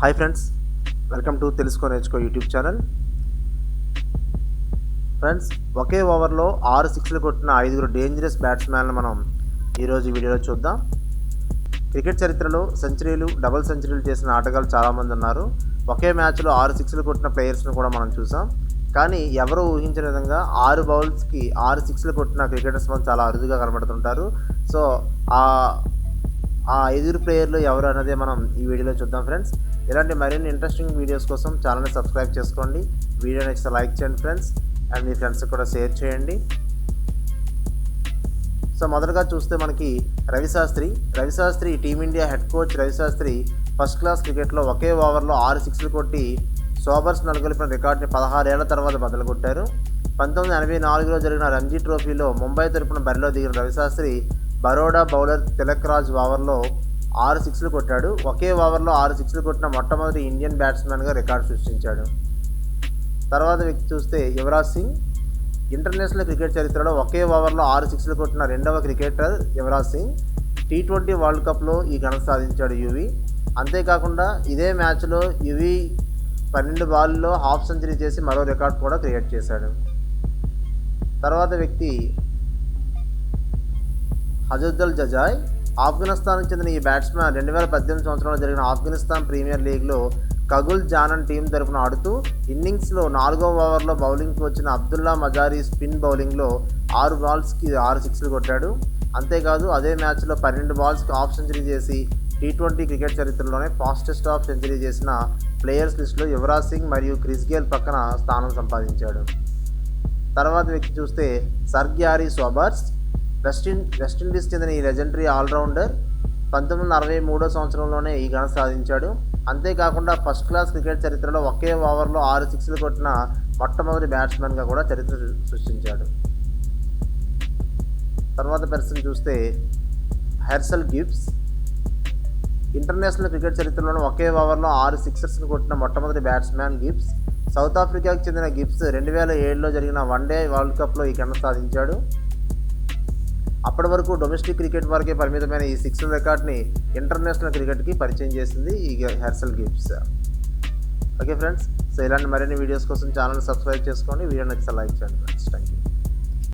Hi friends welcome to తెలుసుకో నేర్చుకో YouTube channel friends ఒకే ఓవర్లో ఆరు సిక్స్లు కొట్టిన ఐదుగురు డేంజరస్ బ్యాట్స్మెన్లు మనం ఈరోజు వీడియోలో చూద్దాం. క్రికెట్ చరిత్రలో సెంచరీలు డబుల్ సెంచరీలు చేసిన ఆటగాళ్ళు చాలామంది ఉన్నారు. ఒకే మ్యాచ్లో ఆరు సిక్స్లు కొట్టిన ప్లేయర్స్ని కూడా మనం చూసాం. కానీ ఎవరు ఊహించిన విధంగా ఆరు బౌల్స్కి ఆరు సిక్స్లు కొట్టిన క్రికెటర్స్ మనం చాలా అరుదుగా కనబడుతుంటారు. సో ఆ ఆ ఐదుగురు ప్లేయర్లు ఎవరు అన్నదే మనం ఈ వీడియోలో చూద్దాం ఫ్రెండ్స్ ఇలాంటి మరిన్ని ఇంట్రెస్టింగ్ వీడియోస్ కోసం ఛానల్ని సబ్స్క్రైబ్ చేసుకోండి. వీడియో నెక్స్ట్ లైక్ చేయండి ఫ్రెండ్స్ అండ్ మీ ఫ్రెండ్స్కి కూడా షేర్ చేయండి. సో మొదటగా చూస్తే మనకి Ravi Shastri Ravi Shastri Team India head coach Ravi Shastri first class క్రికెట్లో ఒకే ఓవర్లో ఆరు సిక్స్లు కొట్టి సోబర్స్ నెలకొల్పిన రికార్డుని పదహారేళ్ళ తర్వాత బదులు పంతొమ్మిది ఎనభై నాలుగులో జరిగిన రంజీ ట్రోఫీలో ముంబై తరపున బరిలో దిగిన రవిశాస్త్రి బరోడా బౌలర్ తిలక్ రాజ్ ఓవర్లో ఆరు సిక్స్లు కొట్టాడు. ఒకే ఓవర్లో ఆరు సిక్స్లు కొట్టిన మొట్టమొదటి ఇండియన్ బ్యాట్స్మెన్గా రికార్డు సృష్టించాడు. తర్వాత వ్యక్తి చూస్తే యువరాజ్ సింగ్. ఇంటర్నేషనల్ క్రికెట్ చరిత్రలో ఒకే ఓవర్లో ఆరు సిక్స్లు కొట్టిన రెండవ cricketer Yuvraj Singh. T twenty world కప్లో ఈ ఘనత సాధించాడు యువి. అంతేకాకుండా ఇదే మ్యాచ్లో యువి పన్నెండు బాల్లో హాఫ్ సెంచరీ చేసి మరో రికార్డ్ కూడా క్రియేట్ చేశాడు. తర్వాత వ్యక్తి హజుద్దల్ జజాయ్ ఆఫ్ఘనిస్తాన్కి చెందిన ఈ బ్యాట్స్మెన్ రెండు వేల పద్దెనిమిది సంవత్సరంలో జరిగిన ఆఫ్ఘనిస్తాన్ ప్రీమియర్ లీగ్లో కగుల్ జానన్ టీం తరఫున ఆడుతూ ఇన్నింగ్స్లో నాలుగో ఓవర్లో బౌలింగ్కి వచ్చిన అబ్దుల్లా మజారీ స్పిన్ బౌలింగ్లో ఆరు బాల్స్కి ఆరు సిక్స్లు కొట్టాడు. అంతేకాదు అదే మ్యాచ్లో పన్నెండు బాల్స్కి హాఫ్ సెంచరీ చేసి టీ ట్వంటీ క్రికెట్ చరిత్రలోనే ఫాస్టెస్ట్ హాఫ్ సెంచరీ చేసిన ప్లేయర్స్ లిస్టులో యువరాజ్ సింగ్ మరియు క్రిస్ గేల్ పక్కన స్థానం సంపాదించాడు. తర్వాత వ్యక్తి చూస్తే సర్గ్యారీ సోబర్స్ వెస్టిన్ వెస్టిండీస్ చెందిన ఈ లెజెండరీ ఆల్రౌండర్ పంతొమ్మిది వందల అరవై మూడో సంవత్సరంలోనే ఈ ఘనత సాధించాడు. అంతేకాకుండా ఫస్ట్ క్లాస్ క్రికెట్ చరిత్రలో ఒకే ఓవర్లో ఆరు సిక్స్లు కొట్టిన మొట్టమొదటి బ్యాట్స్మెన్గా కూడా చరిత్ర సృష్టించాడు. తర్వాత పర్సన్ చూస్తే హెర్సల్ గిబ్స్ ఇంటర్నేషనల్ క్రికెట్ చరిత్రలోనే ఒకే ఓవర్లో ఆరు సిక్సర్స్ను కొట్టిన మొట్టమొదటి బ్యాట్స్మెన్ గిబ్స్ సౌత్ ఆఫ్రికాకు చెందిన గిబ్స్ రెండు వేల ఏడులో జరిగిన వన్డే వరల్డ్ కప్లో ఈ ఘనత సాధించాడు. అప్పటి వరకు డొమెస్టిక్ క్రికెట్ వరకే పరిమితమైన ఈ సిక్స్ రికార్డ్ని ఇంటర్నేషనల్ క్రికెట్కి పరిచయం చేసింది ఈ Herschelle Gibbs okay friends so ఇలాంటి మరిన్ని వీడియోస్ కోసం ఛానల్ సబ్స్క్రైబ్ చేసుకోండి. వీడియో నచ్చితే లైక్ చేయండి ఫ్రెండ్స్ థ్యాంక్ యూ